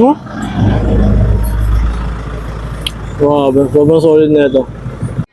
Huh? Wow, sobrang solid na ito.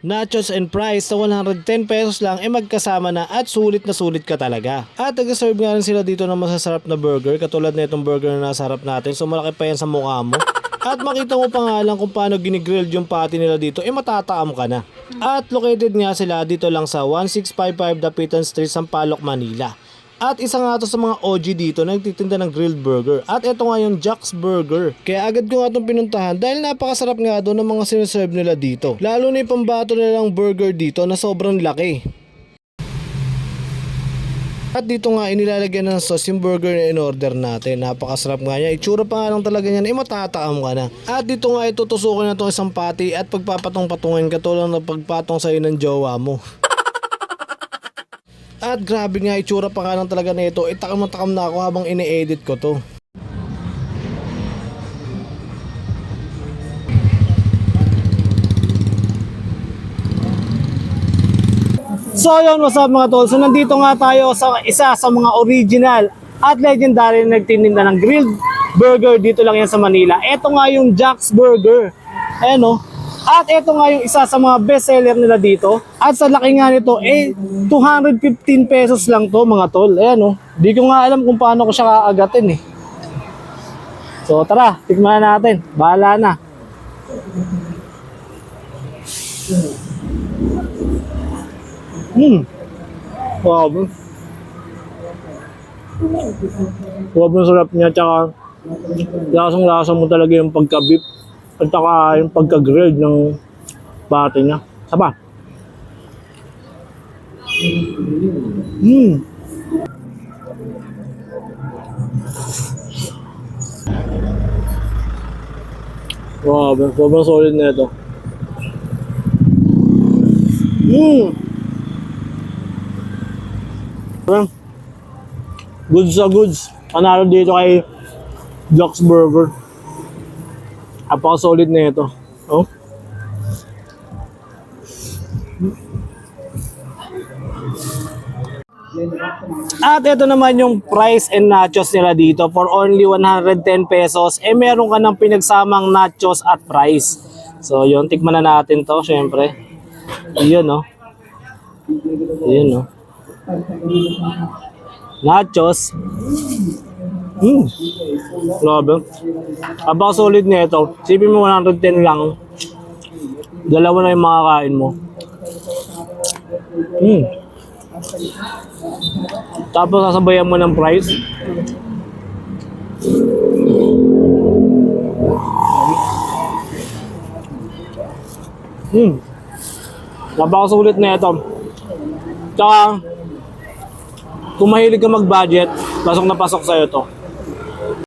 Nachos and fries sa 110 pesos lang ay magkasama na at sulit na sulit ka talaga. At nag-serve nga rin sila dito ng masasarap na burger katulad na itong burger na nasa harap natin so malaki pa yan sa mukha mo. At makita mo pa nga lang kung paano ginigrilled yung patty nila dito, eh matataam ka na. At located nga sila dito lang sa 1655 Dapitan Street, Sampaloc, Manila. At isa nga to sa mga OG dito na nagtitinda ng grilled burger. At ito nga yung Jack's Burger. Kaya agad ko nga itong pinuntahan dahil napakasarap nga doon ng mga sinaserve nila dito. Lalo na yung pambato nilang burger dito na sobrang laki. At dito nga inilalagyan ng sauce yung burger na in-order natin. Napakasarap nga niya. Itsura pa nga lang talaga niyan. Eh matataam ka na. At dito nga itutusukin na itong isang pati at pagpapatong-patungin ka tulad ng pagpatong sa'yo ng jowa mo. At grabe nga itsura pa nga lang talaga nito. Eh takam na takam na ako habang ine-edit ko to. So yun, what's up mga tol? So nandito nga tayo sa isa sa mga original at legendary na nagtitinda ng grilled burger dito lang yan sa Manila. Ito nga yung Jack's Burger. Ayan o. At ito nga yung isa sa mga best seller nila dito. At sa laki nga nito, eh, 215 pesos lang to mga tol. Ayan o. Di ko nga alam kung paano ko siya kaagatin eh. So tara, tikman na natin. Bahala na. Hmm. Wow. Sobrang sarap niya tsaka lasang lasa mo talaga yung pagka-beef at saka yung pagka-grilled ng pati niya. Saba. Hmm. Wow, sobrang solid na ito. Parang Goods sa goods. Panalo dito kay Jack's Burger. Apaka-solid na ito. Oh. At ito naman yung price and nachos nila dito for only 110 pesos. Eh meron ka ng pinagsamang nachos at fries. So yun, tikman na natin to syempre. Yun no. Yun no. Nachos. Hmm. Grabe. Abang solid na ito. Sipin mo 110 lang. Dalawa na yung makakain mo. Hmm. Tapos sasabayan mo ng price. Hmm. Napakasulit na ito. Tsaka, kung mahilig ka mag-budget, pasok na pasok sa'yo to.